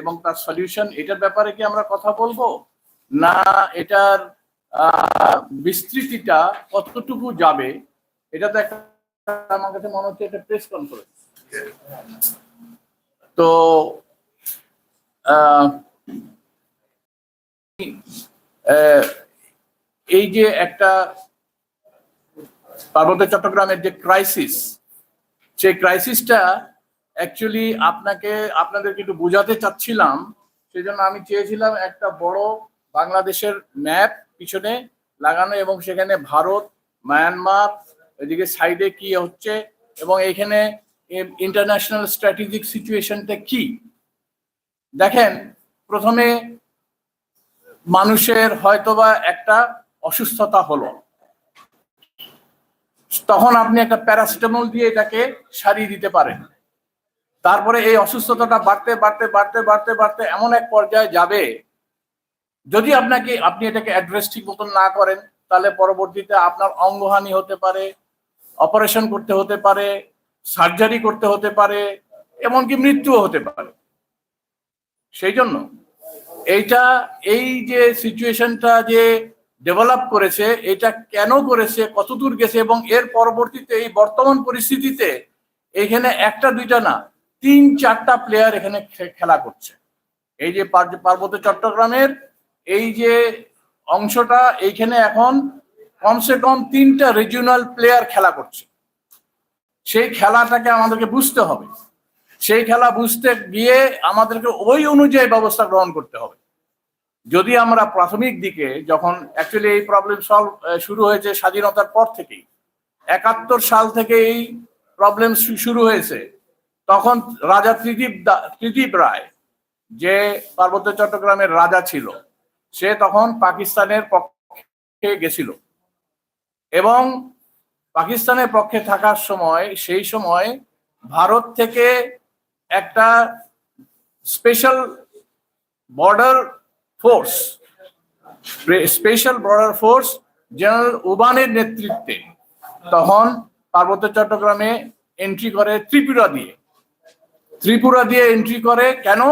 এবং তার সলিউশন এটার ব্যাপারে কি আমরা কথা বলব? না, এটার বিস্তৃতিটা কতটুকু যাবে? এটা তো একটা, আমার কাছে মনে হচ্ছে একটা প্রেস কনফারেন্স তো এই যে একটা পার্বত্য চট্টগ্রামের যে ক্রাইসিস সেই ক্রাইসিসটা অ্যাকচুয়ালি আপনাকে, আপনাদেরকে একটু বোঝাতে চাচ্ছিলাম সেই জন্য আমি চেয়েছিলাম একটা বড় বাংলাদেশের ম্যাপ পিছনে লাগানো এবং সেখানে ভারত মায়ানমার এদিকে সাইডে কি হচ্ছে এবং এখানে ইন্টারন্যাশনাল স্ট্র্যাটেজিক সিচুয়েশনটা কি? দেখেন, প্রথমে মানুষের হয়তোবা একটা অসুস্থতা হলো। তখন আপনি একটা প্যারাসিটামল দিয়ে এটাকে সারিয়ে দিতে পারেন। তারপরে এই অসুস্থতাটা বাড়তে বাড়তে বাড়তে বাড়তে বাড়তে এমন এক পর্যায়ে যাবে, যদি আপনাকে, আপনি এটাকে অ্যাড্রেস ঠিক মতন না করেন, তাহলে পরবর্তীতে আপনার অঙ্গহানি হতে পারে অপারেশন করতে হতে পারে সার্জারি করতে হতে পারে, এমনকি মৃত্যুও হতে পারে। সেই জন্য এইটা, এই যে সিচুয়েশনটা যে ডেভেলপ করেছে, এটা কেন করেছে, কতদূর গেছে এবং এর পরবর্তীতে এই বর্তমান পরিস্থিতিতে এখানে একটা দুইটা না তিন, চারটা প্লেয়ার এখানে খেলা করছে। এই যে পার্বত্য চট্টগ্রামের এই যে অংশটা, এইখানে এখন কমসে কম তিনটা রিজিওনাল প্লেয়ার খেলা করছে। সেই খেলাটাকে আমাদেরকে বুঝতে হবে। সেই খেলা বুঝতে গিয়ে আমাদেরকে ওই অনুযায়ী ব্যবস্থা গ্রহণ করতে হবে। যদি আমরা প্রাথমিক দিকে যখন অ্যাকচুয়ালি এই প্রবলেম সলভ শুরু হয়েছে স্বাধীনতার পর থেকেই, একাত্তর সাল থেকে এই প্রবলেম শুরু হয়েছে তখন রাজা ত্রিদীপ ত্রিদীপ রায়, যে পার্বত্য চট্টগ্রামের রাজা ছিল, সে তখন পাকিস্তানের পক্ষে গেছিল। এবং পাকিস্তানের পক্ষে থাকার সময়, সেই সময় ভারত থেকে একটা special border force special border force general উবানের নেতৃত্বে তখন পার্বত্য চট্টগ্রামে এন্ট্রি করে ত্রিপুরা দিয়ে। ত্রিপুরা দিয়ে এন্ট্রি করে, কেন?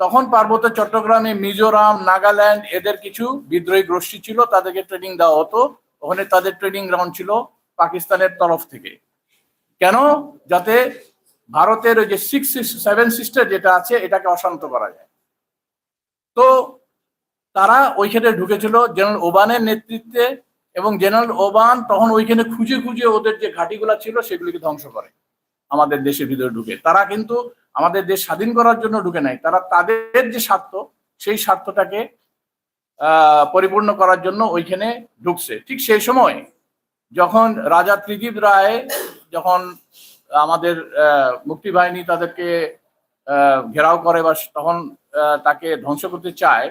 তখন পার্বত্য চট্টগ্রামে, মিজোরাম, নাগাল্যান্ড, এদের কিছু বিদ্রোহী গোষ্ঠী ছিল, তাদেরকে ট্রেনিং দেওয়া হতো। ওখানে তাদের ট্রেনিং গ্রাউন্ড ছিল পাকিস্তানের তরফ থেকে। কেন? যাতে ভারতের ওই যে সিক্স সেভেন সিস্টার যেটা আছে, এটাকে অশান্ত করা যায়। তো তারা ওইখানে ঢুকেছিল জেনারেল ওবানের নেতৃত্বে, এবং জেনারেল ওবান তখন ওইখানে খুঁজে খুঁজে ওদের যে ঘাটিগুলো ছিল, সেগুলিকে ধ্বংস করে। আমাদের দেশের ভিতরে ঢুকে। তারা কিন্তু আমাদের দেশ স্বাধীন করার জন্য ঢুকে নাই। তারা তাদের যে স্বার্থ, সেই স্বার্থটাকে পরিপূর্ণ করার জন্য ওইখানে ঢুকছে। ঠিক সেই সময় যখন রাজা ত্রিদীপ রায় যখন আমাদের মুক্তি বাহিনী তাদেরকে ঘেরাও করে বা তখন তাকে ধ্বংস করতে চায়,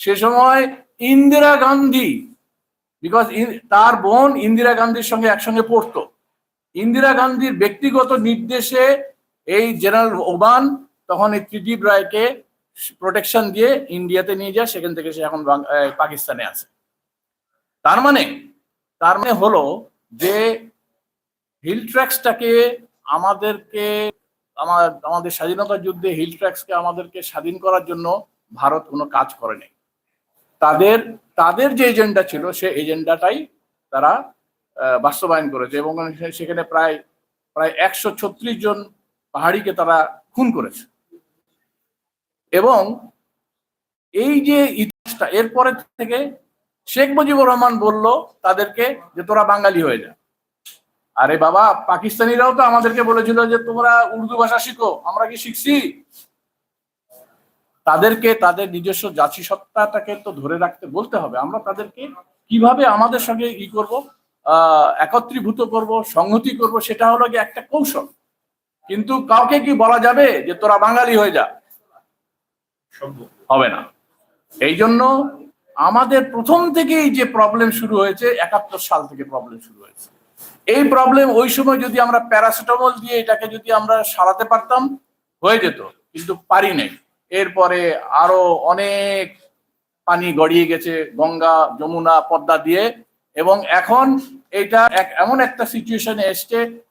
সে সময় ইন্দিরা গান্ধী বিকজ তার বোন ইন্দিরা গান্ধীর সঙ্গে একসঙ্গে পড়তো। ইন্দিরা গান্ধীর ব্যক্তিগত নির্দেশে এই জেনারেল ওবান তখন এই ত্রিদীপ রায়কে প্রোটেকশন দিয়ে ইন্ডিয়াতে নিয়ে যায়, সেখান থেকে সে এখন পাকিস্তানে আছে। তার মানে তার মানে হলো যে হিল ট্র্যাক্সটাকে আমাদেরকে, আমার, আমাদের স্বাধীনতা যুদ্ধে হিল ট্র্যাক্সকে আমাদেরকে স্বাধীন করার জন্য ভারত কোনো কাজ করেনি তাদের তাদের যে এজেন্ডা ছিল, সে এজেন্ডাটাই তারা বাস্তবায়ন করেছে এবং সেখানে প্রায় প্রায় একশো ছত্রিশ জন পাহাড়িকে তারা খুন করেছে। এবং এই যে ইতিহাসটা, এরপরে থেকে শেখ মুজিবুর রহমান বলল তাদেরকে যে তোরা বাঙালি হয়ে যা। আরে বাবা, পাকিস্তানিরাও তো আমাদেরকে বলেছিল যে তোমরা উর্দু ভাষা শিখো, আমরা কি শিখছি? তাদেরকে, তাদের নিজস্ব জাতিসত্তাটাকে তো ধরে রাখতে বলতে হবে। আমরা তাদেরকে কীভাবে আমাদের সঙ্গে ই করব? একত্রীভূত করব সংহতি করব সেটা হলো গিয়ে একটা কৌশল। কিন্তু কাউকে কি বলা যাবে যে তোরা বাঙালি হয়ে যা? হবে না। এই জন্য আমাদের প্রথম থেকেই যে প্রবলেম শুরু হয়েছে একাত্তর সাল থেকে প্রবলেম শুরু হয়েছে। এই প্রবলেম ওই সময় যদি আমরা প্যারাসিটামল দিয়ে এটাকে যদি আমরা সারাতে পারতাম হয়ে যেত কিন্তু পারি নাই। এরপরে আরও অনেক পানি গড়িয়ে গেছে গঙ্গা যমুনা পদ্মা দিয়ে এবং এখন এটা এমন একটা সিচুয়েশনে এসছে